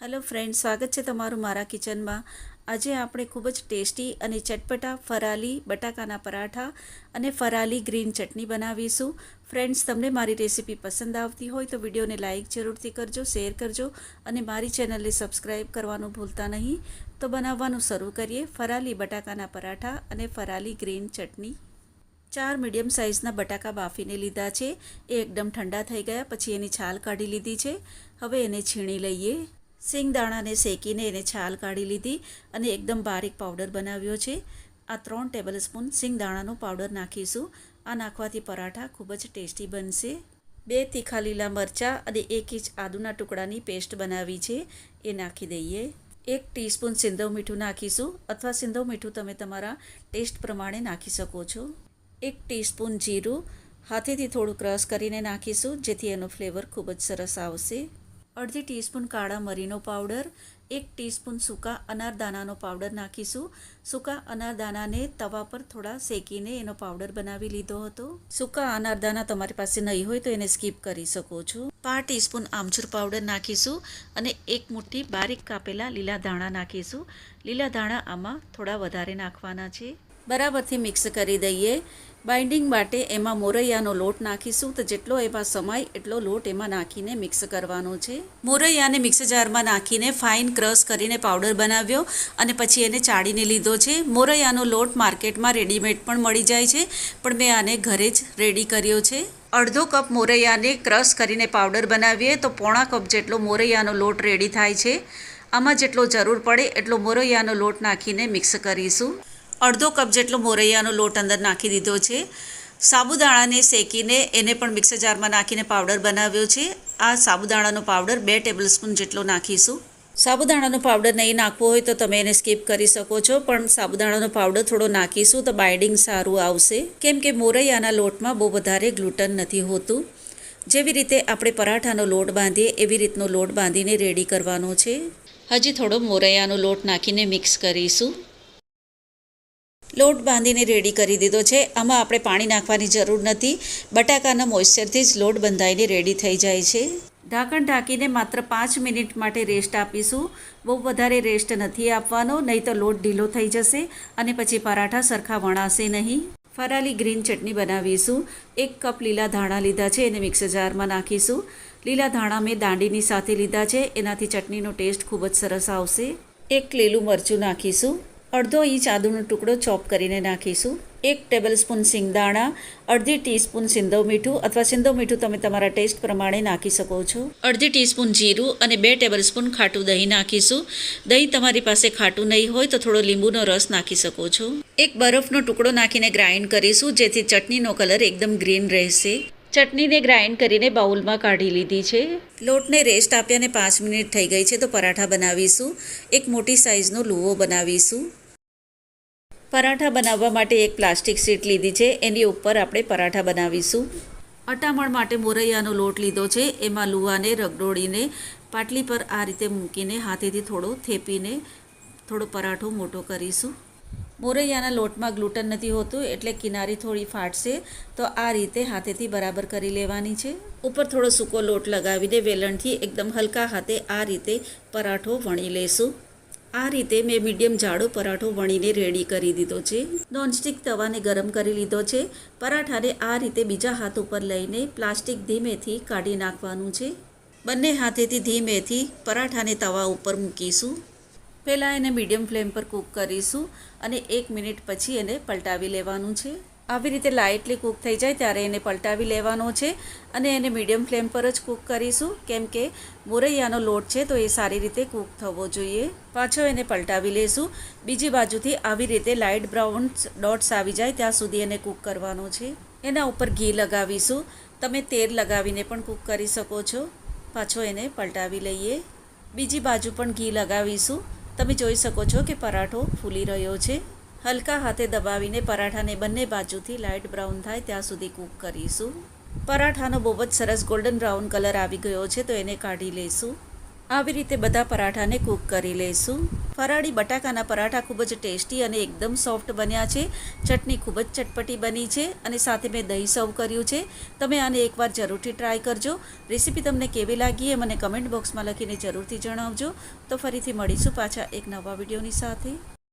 Hello friend સ્વાગત છે તમારું મારા કિચનમાં. આજે આપણે ખૂબ જ ટેસ્ટી અને ચટપટા ફરાલી બટાકાના પરાઠા અને ફરાલી ગ્રીન ચટણી બનાવીશું. ફ્રેન્ડ્સ, તમને મારી રેસીપી પસંદ આવતી હોય તો વિડીયોને લાઇક જરૂરથી કરજો, શેર કરજો અને મારી ચેનલને સબસ્ક્રાઈબ કરવાનું ભૂલતા નહીં. તો બનાવવાનું શરૂ કરીએ. ફરાલી બટાકાના પરાઠા અને ફરાલી ગ્રીન ચટણી. ચાર મીડિયમ સાઇઝના બટાકા બાફીને લીધા છે. એ એકદમ ઠંડા થઈ ગયા, પછી એની છાલ કાઢી લીધી છે. હવે એને છીણી લઈએ. દાણાને શેકીને એને છાલ કાઢી લીધી અને એકદમ બારીક પાવડર બનાવ્યો છે. આ ત્રણ ટેબલ સ્પૂન દાણાનો પાવડર નાખીશું. આ નાખવાથી પરાઠા ખૂબ જ ટેસ્ટી બનશે. બે તીખા લીલા મરચાં અને એક ઇંચ આદુના ટુકડાની પેસ્ટ બનાવી છે. એ નાખી દઈએ. એક ટીસ્પૂન સિંધવ મીઠું નાખીશું અથવા સિંધવ મીઠું તમે તમારા ટેસ્ટ પ્રમાણે નાખી શકો છો. એક ટીસ્પૂન જીરું. હાથેથી થોડું ક્રશ કરીને નાખીશું જેથી એનો ફ્લેવર ખૂબ જ સરસ આવશે. અડધી ટીસ્પૂન કાળા મરીનો પાવડર, એક ટીસ્પૂન સૂકા અનારદાનાનો પાવડર નાખીશું. સૂકા અનારદાનાને તવા પર થોડા શેકીને એનો પાવડર બનાવી લીધો હતો. સૂકા અનારદાના તમારી પાસે નહીં હોય તો એને સ્કીપ કરી શકો છો. પાંચ ટીસ્પૂન આમચૂર પાવડર નાખીશું અને એક મુઠ્ઠી બારીક કાપેલા લીલા ધાણા નાખીશું. લીલા ધાણા આમાં થોડા વધારે નાખવાના છે. બરાબરથી મિક્સ કરી દઈએ. બાઇન્ડિંગ માટે એમાં મોરૈયાનો લોટ નાખીશું. તો જેટલો એમાં સમાય, એટલો લોટ એમાં નાખીને મિક્સ કરવાનો છે. મોરૈયાને મિક્સ જારમાં નાખીને ફાઇન ક્રશ કરીને પાવડર બનાવ્યો અને પછી એને ચાળીને લીધો છે. મોરૈયાનો લોટ માર્કેટમાં રેડીમેડ પણ મળી જાય છે, પણ મેં આને ઘરે જ રેડી કર્યો છે. અડધો કપ મોરૈયાને ક્રશ કરીને પાવડર બનાવીએ તો પોણા કપ જેટલો મોરૈયાનો લોટ રેડી થાય છે. આમાં જેટલો જરૂર પડે એટલો મોરૈયાનો લોટ નાખીને મિક્સ કરીશું. અડધો કપ જેટલો મોરૈયાનો લોટ અંદર નાખી દીધો છે. સાબુદાણાને શેકીને એને પણ મિક્સર જારમાં નાખીને પાવડર બનાવ્યો છે. આ સાબુદાણાનો પાવડર બે ટેબલ સ્પૂન જેટલો નાખીશું. સાબુદાણાનો પાવડર નહીં નાખવો હોય તો તમે એને સ્કીપ કરી શકો છો, પણ સાબુદાણાનો પાવડર થોડો નાખીશું તો બાઇડિંગ સારું આવશે. કેમ કે મોરૈયાના લોટમાં બહુ વધારે ગ્લુટન નથી હોતું. જેવી રીતે આપણે પરાઠાનો લોટ બાંધીએ, એવી રીતનો લોટ બાંધીને રેડી કરવાનો છે. હજી થોડો મોરૈયાનો લોટ નાખીને મિક્સ કરીશું. લોટ બાંધીને રેડી કરી દીધો છે. આમાં આપણે પાણી નાખવાની જરૂર નથી. બટાકાના મોઇશ્ચરથી જ લોટ બંધાઈને રેડી થઈ જાય છે. ઢાંકણ ઢાંકીને માત્ર પાંચ મિનિટ માટે રેસ્ટ આપીશું. બહુ વધારે રેસ્ટ નથી આપવાનો નહીં તો લોટ ઢીલો થઈ જશે અને પછી પરાઠા સરખા વણાશે નહીં. ફરાલી ગ્રીન ચટણી બનાવીશું. એક કપ લીલા ધાણા લીધા છે, એને મિક્સર જારમાં નાખીશું. લીલા ધાણા મેં દાંડીની સાથે લીધા છે, એનાથી ચટણીનો ટેસ્ટ ખૂબ જ સરસ આવશે. એક લીલું મરચું નાખીશું. અડધો ઇંચ આદુનો ટુકડો ચોપ કરીને નાખીશું. એક ટેબલ સ્પૂન સિંગદાણા, અડધી ટીસ્પૂન સિંધવ મીઠું અથવા સિંધવ મીઠું તમે તમારા ટેસ્ટ પ્રમાણે નાખી શકો છો. અડધી ટીસ્પૂન જીરું અને બે ટેબલ સ્પૂન ખાટું દહીં નાખીશું. દહીં તમારી પાસે ખાટું નહીં હોય તો થોડો લીંબુનો રસ નાખી શકો છો. એક બરફનો ટુકડો નાખીને ગ્રાઇન્ડ કરીશું જેથી ચટણીનો કલર એકદમ ગ્રીન રહેશે. ચટણીને ગ્રાઇન્ડ કરીને બાઉલમાં કાઢી લીધી છે. લોટને રેસ્ટ આપ્યાને પાંચ મિનિટ થઈ ગઈ છે તો પરાઠા બનાવીશું. એક મોટી સાઇઝનો લુવો બનાવીશું. પરાઠા બનાવવા માટે એક પ્લાસ્ટિક શીટ લીધી છે. એની ઉપર આપણે પરાઠા બનાવીશું. અટામણ માટે મોરૈયાનો લોટ લીધો છે. એમાં લુવાને રગડોળીને પાટલી પર આ રીતે મૂકીને હાથેથી થોડો થેપીને થોડો પરાઠો મોટો કરીશું. મોરૈયાના લોટમાં ગ્લુટન નથી હોતું એટલે કિનારી થોડી ફાટશે, તો આ રીતે હાથેથી બરાબર કરી લેવાની છે. ઉપર થોડો સૂકો લોટ લગાવીને વેલણથી એકદમ હલકા હાથે આ રીતે પરાઠો વણી લેશું. આ રીતે મેં મીડિયમ જાડો પરાઠો વણીને રેડી કરી દીધો છે. નોનસ્ટિક તવાને ગરમ કરી લીધો છે. પરાઠાને આ રીતે બીજા હાથ ઉપર લઈને પ્લાસ્ટિક ધીમેથી કાઢી નાખવાનું છે. બંને હાથેથી ધીમેથી પરાઠાને તવા ઉપર મૂકીશું. પહેલાં એને મીડિયમ ફ્લેમ પર કૂક કરીશું અને એક મિનિટ પછી એને પલટાવી લેવાનું છે. આવી રીતે લાઇટલી કૂક થઈ જાય ત્યારે એને પલટાવી લેવાનો છે અને એને મીડિયમ ફ્લેમ પર જ કૂક કરીશું. કેમ કે મોરૈયાનો લોટ છે તો એ સારી રીતે કૂક થવો જોઈએ. પાછો એને પલટાવી લેશું. બીજી બાજુથી આવી રીતે લાઇટ બ્રાઉન ડોટ્સ આવી જાય ત્યાં સુધી એને કૂક કરવાનો છે. એના ઉપર ઘી લગાવીશું. તમે તેલ લગાવીને પણ કૂક કરી શકો છો. પાછો એને પલટાવી લઈએ. બીજી બાજુ પણ ઘી લગાવીશું. તમે જોઈ શકો છો કે પરાઠો ફૂલી રહ્યો છે. હલકા હાથે દબાવીને પરાઠાને બંને બાજુથી લાઇટ બ્રાઉન થાય ત્યાં સુધી કૂક કરીશું. પરાઠાનો બહુ જ સરસ ગોલ્ડન બ્રાઉન કલર આવી ગયો છે તો એને કાઢી લઈશું. આવી રીતે બધા પરાઠાને કૂક કરી લઈશું. ફરાળી બટાકાના પરાઠા ખૂબ જ ટેસ્ટી અને એકદમ સોફ્ટ બન્યા છે. ચટણી ખૂબ જ ચટપટી બની છે અને સાથે મેં દહીં સર્વ કર્યું છે. તમે આને એકવાર જરૂરથી ટ્રાય કરજો. રેસીપી તમને કેવી લાગી એ મને કમેન્ટ બોક્સમાં લખીને જરૂરથી જણાવજો. તો ફરીથી મળીશું પાછા એક નવા વિડીયોની સાથે.